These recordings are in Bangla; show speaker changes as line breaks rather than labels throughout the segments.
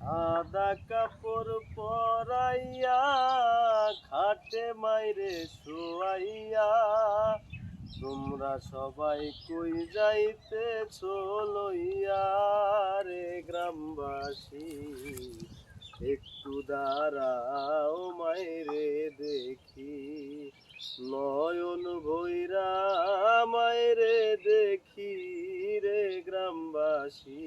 সাদা কাপড় পরাইয়া, খাটে মাইরে শোয়াইয়া, তোমরা সবাই কই যাইতে লইয়া রে গ্রামবাসী? একটু দাঁড়াও মাইরে দেখি, নয়ন ভৈরা মাইরে দেখি রে গ্রামবাসী।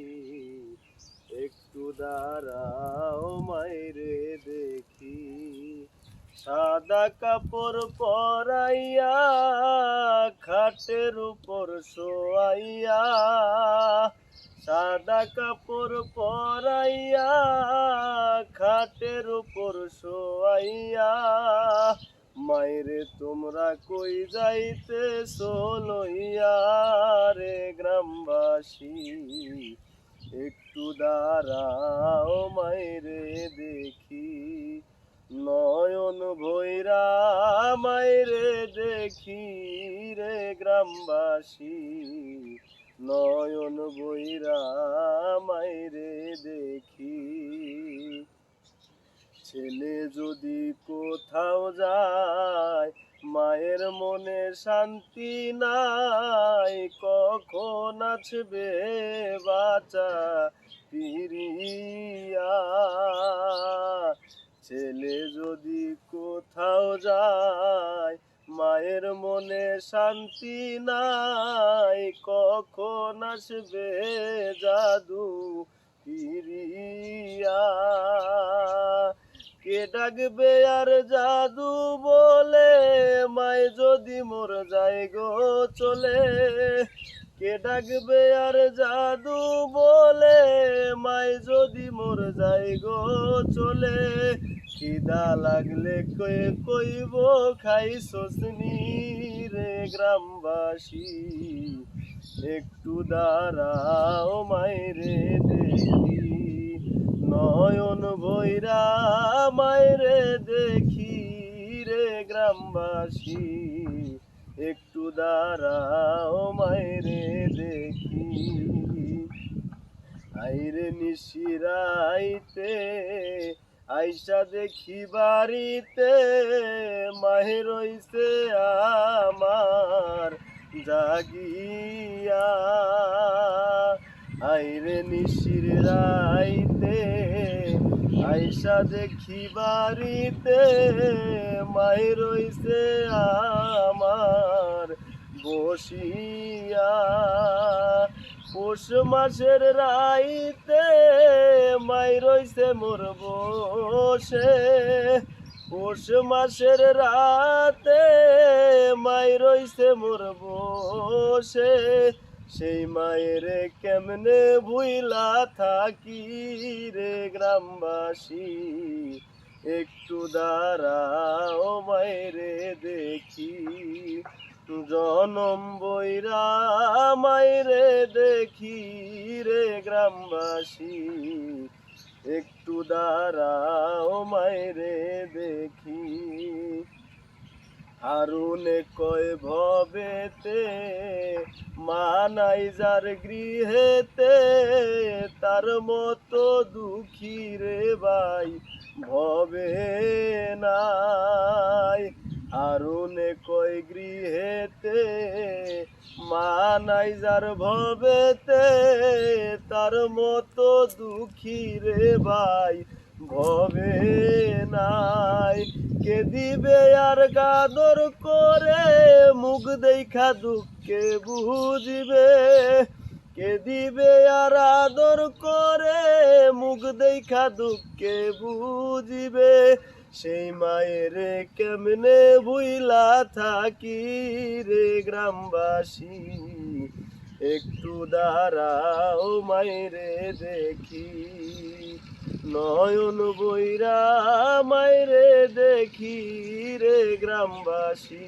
একটু দাঁড়াও মাইরে দেখি। সাদা কাপড় পরাইয়া, খাটের উপর শোয়াইয়া, সাদা কাপড় পরাইয়া, খাটের উপর শোয়াইয়া মাইরে তোমরা কই যাইতে লইয়া রে গ্রামবাসী? একটু দাঁড়াও মাইরে দেখি। নয়ন ভৈরা মাইরে দেখি রে গ্রামবাসী। নয়ন বৈরা মাইরে দেখি। ছেলে যদি কোথাও যায়, মায়ের মনে শান্তি নাই, কখন আসবে বাচ্চা ফিরিয়া। ছেলে যদি কোথাও যায়, মায়ের মনে শান্তি নাই, কখন আসবে জাদু ফিরিয়া? কে ডাকবে আর জাদু বলে, মায় যদি মোর যাই গো চলে। কে ডাকবে আর জাদু বলে? মাই যদি মোর যাই গো চলে। খিদা লাগলে কয়ে কইব? খাই সসনি রে গ্রামবাসী। একটু দাঁড়াও মাইরে দেখি। নয়ন ভৈরা মাইরে দেখি রে গ্রামবাসী। একটু দাঁড়াও মাইরে দেখি। আইরে নিশিরাইতে, আইসা দেখি বাড়িতে মাহের হইছে আমার জাগিয়া। আইরে নিশির রাইতে আইসা দেখি বাড়িতে মাই রইছে আমার বসিয়া। পৌষ মাসের রাইতে মাই রইছে মোর বসে। পৌষ মাসের রাতে মাই রইছে মোর বসে। সেই মায়ের কেমনে ভুইলা থাকি রে গ্রামবাসী? একটু দাঁড়াও মায়েরে দেখি। জনম বৈরা মায়েরে দেখি রে গ্রামবাসী। একটু দাঁড়াও মায়েরে দেখি। হারুনে কয় ভবেতে মানাই যার গৃহেতে তার মতো দুঃখী রে ভাই ভবে নাই। হারুনে কয় গৃহেতে মানাই যার ভবেতে তার মতো দুঃখী রে ভাই ভবে নাই। কে দিবে আর গাদর করে মুখ দেখা দুঃখে বুঝবে, কে দিবে আর আদর করে? মুখ দেখা দুঃখে বুঝবে, সেই মায়ের কেমনে ভুইলা থাকি রে গ্রামবাসী? একটু দাঁড়াও মায়েরে দেখি, নয়ন বৈরা মায়েরে দেখি রে গ্রামবাসী।